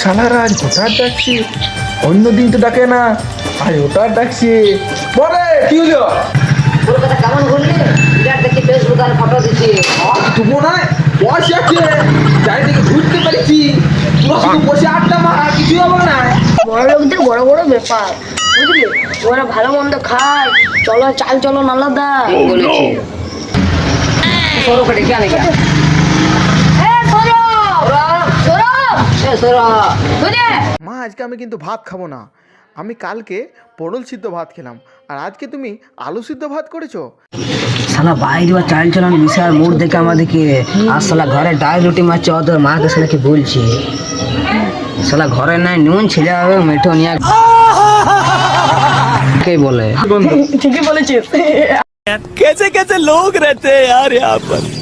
শালারা আজ হঠাৎ ডাকছে অন্যদিন তো ডাকে না আজ হঠাৎ ডাকছে পরে কি হলো? কলকাতা কেমন ঘুরলি বিরাট দেখি ফেসবুক আর ফটো দিচ্ছি তবু না বসে আছে চারিদিকে ঘুরতে পেরেছি। তোরা শুধু বসে আড্ডা মারা কিছু হবে না। বড় লোকদের বড় বড় ব্যাপার বুঝলি? ওরা ভালো মন্দ খায় চলো চাল চলো নালাদা বলেছি। সরো কেটে কেন গিয়া সরো মা আজকে আমি কিন্তু ভাত খাবো না আমি কালকে পটল সিদ্ধ ভাত খেলাম আর আজকে তুমি আলু সিদ্ধ ভাত করেছো শালা বাইরে বা চাল চালান বিশাল মুড দেখে আমাদেরকে আর শালা ঘরে ডাল রুটি মারছে অত মাকে শালা কি বলছে শালা ঘরে নাই নুন ছেলে হবে মেঠো নিয়ে কে বলে ঠিকই বলেছিস कैसे कैसे लोग रहते हैं यार यहाँ पर